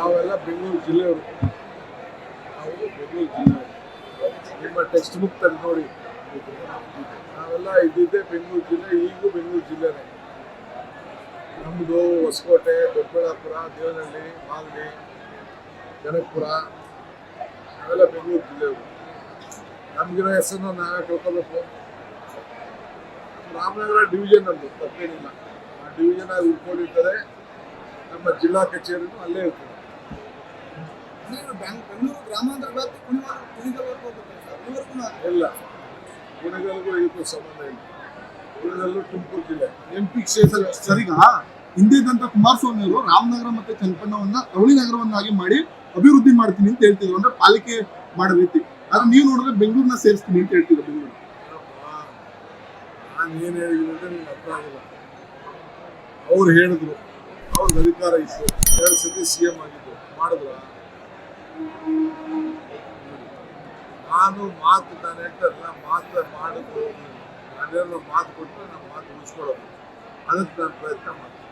ನಾವೆಲ್ಲ ಬೆಂಗಳೂರು ಜಿಲ್ಲೆಯವರು. ನಾವು ಬೆಂಗಳೂರು ಜಿಲ್ಲೆ. ನಿಮ್ಮ ಟೆಕ್ಸ್ಟ್ ಬುಕ್ ತಂದು ನೋಡಿ. ನಾವೆಲ್ಲ ಇದ್ದಿದ್ದೇ ಬೆಂಗಳೂರು ಜಿಲ್ಲೆ, ಈಗೂ ಬೆಂಗಳೂರು ಜಿಲ್ಲೆನೇ. ನಮ್ಮದು ಹೊಸಕೋಟೆ, ದೊಡ್ಡಬಳ್ಳಾಪುರ, ದೇವನಹಳ್ಳಿ ಮಾಗಡಿ ಜನಕಪುರ, ನಾವೆಲ್ಲ ಬೆಂಗಳೂರು ಜಿಲ್ಲೆಯವರು. ನಮಗಿರೋ ಹೆಸರನ್ನ ನಾವೇ ತಿಳ್ಕೊಬೇಕು. ರಾಮನಗರ ಡಿವಿಷನ್ ನಮ್ಮದು ತಪ್ಪೇನಿಲ್ಲ. ಆ ಡಿವಿಷನ್ ಅಲ್ಲಿ ಉಳ್ಕೊಂಡಿರ್ತದೆ. ನಮ್ಮ ಜಿಲ್ಲಾ ಕಚೇರಿನೂ ಅಲ್ಲೇ ಇರ್ತದೆ. ನೀವು ಬ್ಯಾಂಕ್ ಬೆಂಗಳೂರು ಗ್ರಾಮಾಂತರ ವ್ಯಾಪ್ತಿ ಕುಣಿಗಲ್ ಕುಣಿಗಲ್ವರೆಗೂ ಹೋಗುತ್ತೆ ಸರ್ ಅಲ್ಲಿವರೆಗೂ ಇಲ್ಲ. ಕುಣಿಗಲ್ಗೂ ಇದಕ್ಕೂ ಸಂಬಂಧ ಇಲ್ಲ. ಕುಣಿಗಲ್ಲು ತುಮಕೂರು ಜಿಲ್ಲೆ. ಎಂ ಪಿ ಕ್ಷೇತ್ರ ಸರಿಗಾ ಹಿಂದಿದ್ದಂತ ಕುಮಾರಸ್ವಾಮಿ ಅವರು ರಾಮನಗರ ಮತ್ತೆ ಚನ್ನಪಣ್ಣವನ್ನ ಅವಳಿ ನಗರವನ್ನಾಗಿ ಮಾಡಿ ಅಭಿವೃದ್ಧಿ ಮಾಡ್ತೀನಿ ಅಂತ ಹೇಳ್ತಿದ್ರು. ಅಂದ್ರೆ ಪಾಲಿಕೆ ಮಾಡಬೇಕು ರೀತಿ. ಆದ್ರೆ ನೀವು ನೋಡಿದ್ರೆ ಬೆಂಗಳೂರನ್ನ ಸೇರಿಸ್ತೀನಿ ಅಂತ ಹೇಳ್ತಿದ್ರು ಬೆಂಗಳೂರು. ನಾನು ಏನು ಹೇಳಿದ್ರು ಅಂತ ನಿಮ್ಗೆ ಅರ್ಥ ಆಗಿಲ್ಲ. ಅವ್ರು ಹೇಳಿದ್ರು. ಅವ್ರಿಗೆ ಅಧಿಕಾರ ಇತ್ತು. ಎರಡು ಸತಿ ಸಿ ಎಂ ಆಗಿದ್ದು ಮಾಡಿದ್ರ? ನಾನು ಮಾತು ನಾನು ಹೇಳ್ತಾರಲ್ಲ ಮಾತು ಮಾಡಿದ್ರು ನಾನೇನೋ ಮಾತು ಕೊಟ್ಟರೆ ನಾವು ಮಾತು ಉಳಿಸ್ಕೊಳ್ಳೋದು ಅದಕ್ಕೆ ನಾನು ಪ್ರಯತ್ನ ಮಾಡ್ತೀನಿ.